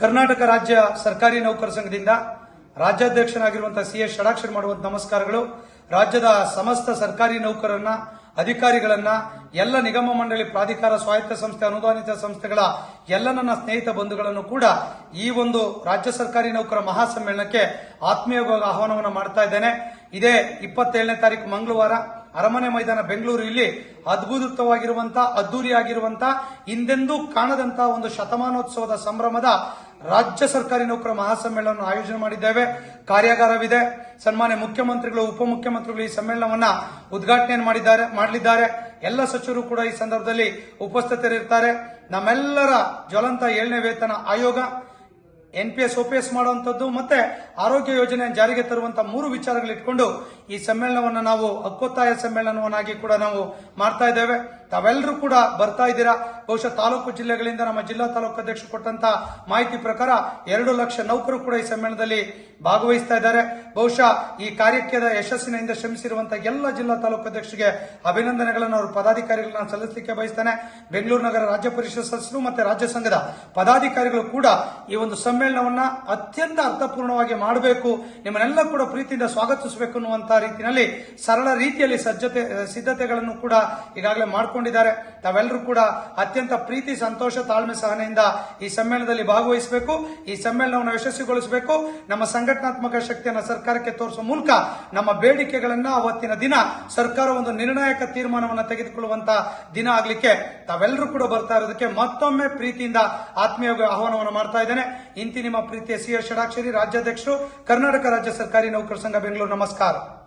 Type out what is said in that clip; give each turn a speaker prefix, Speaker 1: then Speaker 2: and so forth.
Speaker 1: ಕರ್ನಾಟಕ ರಾಜ್ಯ ಸರ್ಕಾರಿ ನೌಕರ ಸಂಘದಿಂದ ರಾಜ್ಯಾಧ್ಯಕ್ಷನಾಗಿರುವಂತಹ ಸಿ ಎಸ್ ಷಡಾಕ್ಷರ್ ಮಾಡುವಂತ ನಮಸ್ಕಾರಗಳು. ರಾಜ್ಯದ ಸಮಸ್ತ ಸರ್ಕಾರಿ ನೌಕರರನ್ನ ಅಧಿಕಾರಿಗಳನ್ನ, ಎಲ್ಲ ನಿಗಮ ಮಂಡಳಿ ಪ್ರಾಧಿಕಾರ ಸ್ವಾಯತ್ತ ಸಂಸ್ಥೆ, ಅನುದಾನಿತ ಸಂಸ್ಥೆಗಳ ಎಲ್ಲ ನನ್ನ ಸ್ನೇಹಿತ ಬಂಧುಗಳನ್ನು ಕೂಡ ಈ ಒಂದು ರಾಜ್ಯ ಸರ್ಕಾರಿ ನೌಕರ ಮಹಾಸಮ್ಮೇಳನಕ್ಕೆ ಆತ್ಮೀಯವಾಗಿ ಆಹ್ವಾನವನ್ನು ಮಾಡ್ತಾ ಇದ್ದೇನೆ. ಇದೇ ಇಪ್ಪತ್ತೇಳನೇ ತಾರೀಕು ಮಂಗಳವಾರ. ಅರಮನೆ ಮೈದಾನ ಬೆಂಗಳೂರು ಇಲ್ಲಿ ಅದ್ಭುತವಾಗಿರುವಂತಹ ಅದ್ದೂರಿಯಾಗಿರುವಂತಹ ಹಿಂದೆಂದೂ ಕಾಣದಂತಹ ಒಂದು ಶತಮಾನೋತ್ಸವದ ಸಂಭ್ರಮದ ರಾಜ್ಯ ಸರ್ಕಾರಿ ನೌಕರ ಮಹಾಸಮ್ಮೇಳನವನ್ನು ಆಯೋಜನೆ ಮಾಡಿದ್ದೇವೆ. ಕಾರ್ಯಾಗಾರವಿದೆ. ಸನ್ಮಾನ್ಯ ಮುಖ್ಯಮಂತ್ರಿಗಳು, ಉಪಮುಖ್ಯಮಂತ್ರಿಗಳು ಈ ಸಮ್ಮೇಳನವನ್ನ ಉದ್ಘಾಟನೆ ಮಾಡಿದ್ದಾರೆ, ಮಾಡಲಿದ್ದಾರೆ. ಎಲ್ಲ ಸಚಿವರು ಕೂಡ ಈ ಸಂದರ್ಭದಲ್ಲಿ ಉಪಸ್ಥಿತರಿರ್ತಾರೆ. ನಮ್ಮೆಲ್ಲರ ಜ್ವಲಂತ ಏಳನೇ ವೇತನ ಆಯೋಗ. ಎನ್ ಪಿ ಎಸ್ ಒಪಿಎಸ್ ಮಾಡುವಂತದ್ದು ಮತ್ತೆ ಆರೋಗ್ಯ ಯೋಜನೆ ಜಾರಿಗೆ ತರುವಂತ ಮೂರು ವಿಚಾರಗಳಿಟ್ಕೊಂಡು ಈ ಸಮ್ಮೇಳನವನ್ನು ನಾವು ಹಕ್ಕೊತ್ತಾಯ ಸಮ್ಮೇಳನವನ್ನಾಗಿ ಕೂಡ ನಾವು ಮಾಡ್ತಾ ಇದ್ದೇವೆ. ತಾವೆಲ್ಲರೂ ಕೂಡ ಬರ್ತಾ ಇದ್ದೀರಾ? ಬಹುಶಃ ತಾಲೂಕು ಜಿಲ್ಲೆಗಳಿಂದ ನಮ್ಮ ಜಿಲ್ಲಾ ತಾಲೂಕು ಅಧ್ಯಕ್ಷರು ಕೊಟ್ಟಂತ ಮಾಹಿತಿ ಪ್ರಕಾರ ಎರಡು ಲಕ್ಷ ನೌಕರು ಕೂಡ ಈ ಸಮ್ಮೇಳನದಲ್ಲಿ ಭಾಗವಹಿಸ್ತಾ ಇದ್ದಾರೆ. ಬಹುಶಃ ಈ ಯಶಸ್ಸಿನ ಯಶಸ್ಸಿನಿಂದ ಶ್ರಮಿಸಿರುವಂತಹ ಎಲ್ಲ ಜಿಲ್ಲಾ ತಾಲೂಕು ಅಧ್ಯಕ್ಷರಿಗೆ ಅಭಿನಂದನೆಗಳನ್ನು. ಅವರು ಪದಾಧಿಕಾರಿಗಳನ್ನ ಸಲ್ಲಿಸಲಿಕ್ಕೆ ಬಯಸ್ತಾನೆ. ಬೆಂಗಳೂರು ನಗರ ರಾಜ್ಯ ಪರಿಷತ್ ಸದಸ್ಯರು ಮತ್ತೆ ರಾಜ್ಯ ಸಂಘದ ಪದಾಧಿಕಾರಿಗಳು ಕೂಡ ಈ ಒಂದು ಸಮ್ಮೇಳನವನ್ನ ಅತ್ಯಂತ ಅರ್ಥಪೂರ್ಣವಾಗಿ ಮಾಡಬೇಕು. ನಿಮ್ಮನ್ನೆಲ್ಲ ಕೂಡ ಪ್ರೀತಿಯಿಂದ ಸ್ವಾಗತಿಸಬೇಕು ಅನ್ನುವಂತಹ ರೀತಿಯಲ್ಲಿ ಸರಳ ರೀತಿಯಲ್ಲಿ ಸಜ್ಜತೆ, ಸಿದ್ಧತೆಗಳನ್ನು ಕೂಡ ಈಗಾಗಲೇ ಮಾಡಿಕೊಂಡಿದ್ದಾರೆ. ತಾವೆಲ್ಲರೂ ಕೂಡ ಅತ್ಯಂತ ಪ್ರೀತಿ, ಸಂತೋಷ, ತಾಳ್ಮೆ ಸಹನೆಯಿಂದ ಈ ಸಮ್ಮೇಳನದಲ್ಲಿ ಭಾಗವಹಿಸಬೇಕು. ಈ ಸಮ್ಮೇಳನವನ್ನು ಯಶಸ್ವಿಗೊಳಿಸಬೇಕು. ನಮ್ಮ ಸಂಘಟನಾತ್ಮಕ ಶಕ್ತಿಯನ್ನು ಸರ್ಕಾರಕ್ಕೆ ತೋರಿಸುವ ಮೂಲಕ ನಮ್ಮ ಬೇಡಿಕೆಗಳನ್ನ ಅವತ್ತಿನ ದಿನ ಸರ್ಕಾರ ಒಂದು ನಿರ್ಣಾಯಕ ತೀರ್ಮಾನವನ್ನು ತೆಗೆದುಕೊಳ್ಳುವಂತ ದಿನ ಆಗ್ಲಿಕ್ಕೆ ತಾವೆಲ್ಲರೂ ಕೂಡ ಬರ್ತಾ ಇರೋದಕ್ಕೆ ಮತ್ತೊಮ್ಮೆ ಪ್ರೀತಿಯಿಂದ ಆತ್ಮೀಯ ಆಹ್ವಾನವನ್ನು ಮಾಡ್ತಾ ಇದ್ದೇನೆ. ಇಂತಿ ನಿಮ್ಮ ಪ್ರೀತಿಯ ಸಿ ಎಸ್ ಷಡಾಕ್ಷರಿ ರಾಜ್ಯಾಧ್ಯಕ್ಷರು, ಕರ್ನಾಟಕ ರಾಜ್ಯ ಸರ್ಕಾರಿ ನೌಕರ ಸಂಘ, ಬೆಂಗಳೂರು. ನಮಸ್ಕಾರ.